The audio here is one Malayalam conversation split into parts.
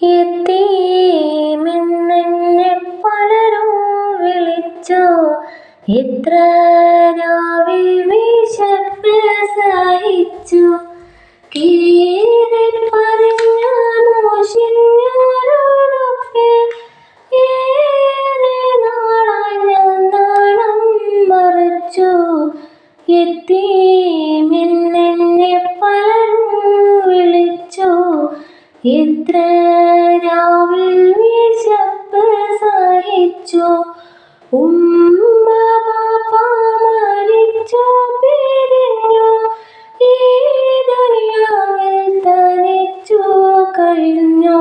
എത്തിമെന്നെ പലരും വിളിച്ചു. എത്ര രാവിൽ വിശപ്പ് സഹിച്ചു കീറി പറഞ്ഞ മോശിഞ്ഞോരോടൊക്കെ ഏറെ നാളായി ഞാൻ നാണം മറച്ചു. എത്തിമെന്നെ പലരും വിളിച്ചു എത്ര രാവിൽ വിശപ്പ് സഹിച്ചു? ഉമ്മ പാപ്പ മരിച്ചു പിരിഞ്ഞു. ഈ ദുനിയാവിൽ തനിച്ചു കഴിഞ്ഞു.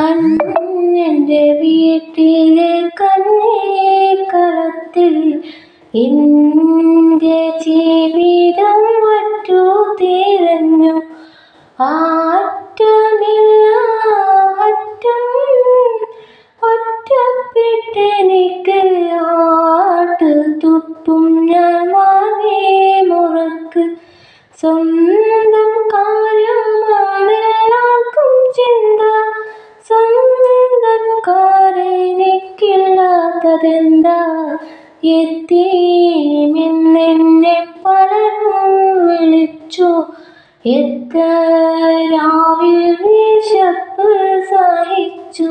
അന്നെന്റെ വീട്ടിലെ കളത്തിൽ എന്റെ ജീവിതം വറ്റു തിരഞ്ഞു ആറ്റമില്ല ഒറ്റപ്പെട്ടെനിക്ക് ആട്ട് തുപ്പും ഞാൻ വാങ്ങി മുറക്ക്. സ്വന്തം കാര്യമാണ് എല്ലാവർക്കും ചിന്ത. സ്വന്തക്കാരെനിക്കില്ലാത്തതെന്താ എത്തിമെന്നെ പലരും വിളിച്ചു. എത്ര രാവിൽ വിശപ്പ് സഹിച്ചു.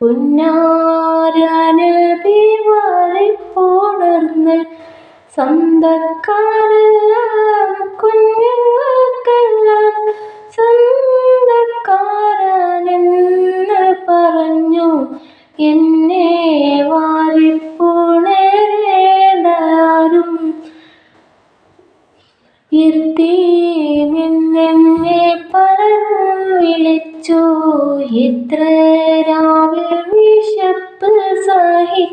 പുന്നാര നബി വാരിപ്പുണർന്ന് സ്വന്തക്കാരെല്ലാം കുഞ്ഞുങ്ങൾക്കെല്ലാം സ്വന്തക്കാരനെന്ന് പറഞ്ഞു. എന്നെ വാരിപ്പുണരേണ്ടാരും എത്ര രാവിൽ വിശപ്പ് സഹി